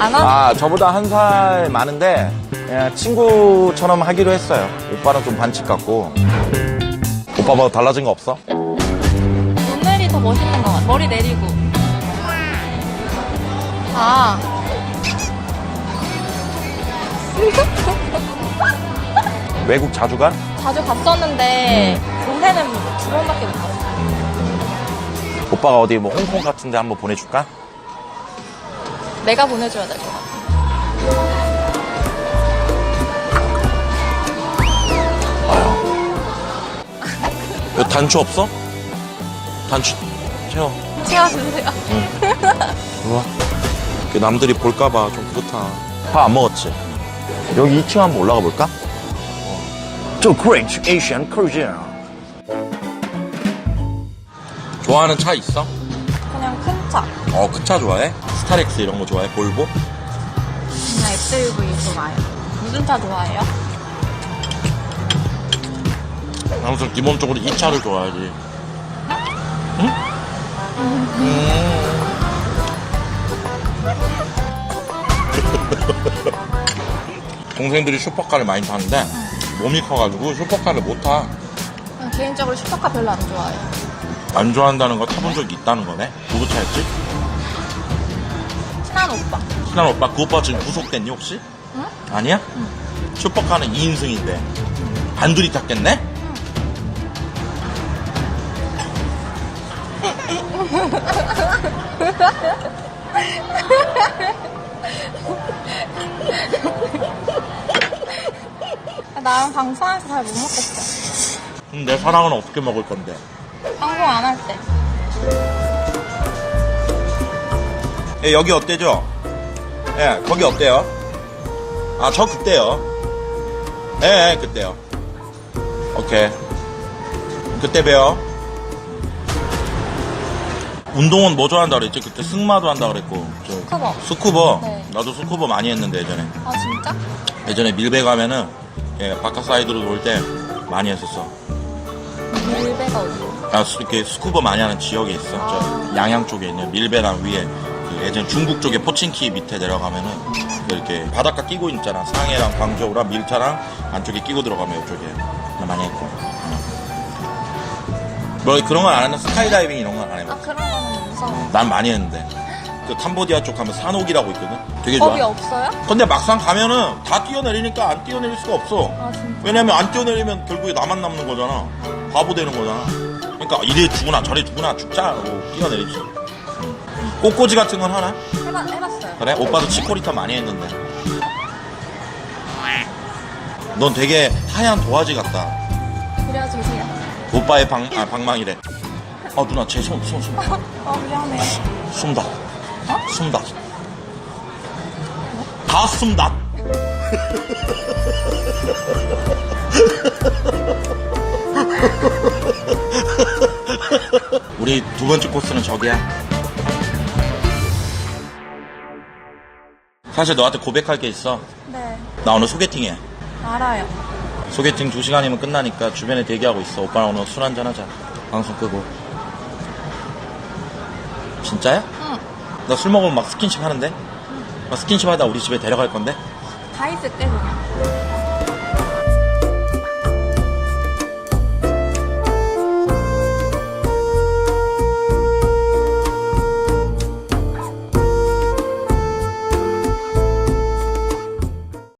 아, 저보다 한 살 많은데 그냥 친구처럼 하기로 했어요. 오빠는 좀 반칙 같고. 오빠 뭐 달라진 거 없어? 눈매리 더 멋있는 것 같아. 머리 내리고. 아. 외국 자주 가? 자주 갔었는데 올해는 두 번밖에 못 갔어. 오빠가 어디 뭐 홍콩 같은데 한번 보내줄까? 내가 보내줘야 될 것 같아. 왜 단추 없어? 단추 채워. 채워주세요. 일로와. 그 남들이 볼까봐 좀 그렇다. 밥 안 먹었지? 여기 2층 한번 올라가 볼까? 저 Great Asian Cuisine. 좋아하는 차 있어? 그냥 큰 차. 어, 큰 차 좋아해? 스타렉스 이런 거 좋아해? 볼보? 그냥 SUV 좋아요. 무슨 차 좋아해요? 항상 기본적으로 이 차를 좋아하지. 응? 음. 동생들이 슈퍼카를 많이 타는데 몸이 커가지고 슈퍼카를 못 타. 그냥 개인적으로 슈퍼카 별로 안 좋아해요. 안 좋아한다는 거 타본 적이 있다는 거네. 누구 차였지? 친한 오빠. 친한 오빠, 그 오빠 지금 구속됐니 혹시? 응? 아니야? 슈퍼카는 2인승인데 단둘이 탔겠네? 나랑 방송해서 잘 못 먹겠어. 그럼 내 사랑은 어떻게 먹을 건데? 방송 안할 때. 예, 여기 어때죠? 예, 거기 어때요? 아, 저 그때요. 예, 예, 그때요. 오케이. 그때 봬요. 운동은 뭐 좋아한다 그랬지? 그때 승마도 한다 그랬고. 저 스쿠버. 스쿠버. 네. 나도 스쿠버 많이 했는데, 예전에. 아, 진짜? 예전에 밀배 가면은, 예, 바깥 사이드로 놀때 많이 했었어. 밀배가 어디요? 아, 스- 이렇게 스쿠버 많이 하는 지역에 있어. 저 양양 쪽에 있는 밀배랑 위에 그 예전 중국 쪽에 포친키 밑에 내려가면은 그 이렇게 바닷가 끼고 있잖아. 상해랑 광저우랑 밀차랑 안쪽에 끼고 들어가면 이쪽에 나 많이 했고. 응. 뭐 그런 건 안 했나? 스카이다이빙 이런 건안 아, 해봤어. 그런 거는 무서워. 난 많이 했는데. 그 캄보디아 쪽 가면 산옥이라고 있거든. 되게 좋아. 겁이 없어요? 근데 막상 가면은 다 뛰어내리니까 안 뛰어내릴 수가 없어. 아, 진짜? 왜냐면 안 뛰어내리면 결국에 나만 남는 거잖아. 바보 되는 거잖아. 그러니까 이래 죽으나 저래 죽으나 죽자 하고 뛰어내리지. 응. 꽃꽂이 같은 건 하나? 해봐, 해봤어요. 그래? 오빠도 치코리타 많이 했는데. 넌 되게 하얀 도화지 같다. 그려주세요. 오빠의 방, 아, 방망이래. 어, 누나, 제 손, 손, 손. 어, 미안해. 숨다. 숨다. 다 숨다. 우리 두 번째 코스는 저기야. 사실 너한테 고백할 게 있어. 네. 나 오늘 소개팅해. 알아요. 소개팅 2시간이면 끝나니까 주변에 대기하고 있어. 오빠랑 오늘 술 한잔 하자. 방송 끄고. 진짜야? 응. 나 술 먹으면 막 스킨십 하는데? 막 스킨십 하다 우리 집에 데려갈 건데? 다 있을 때 그냥.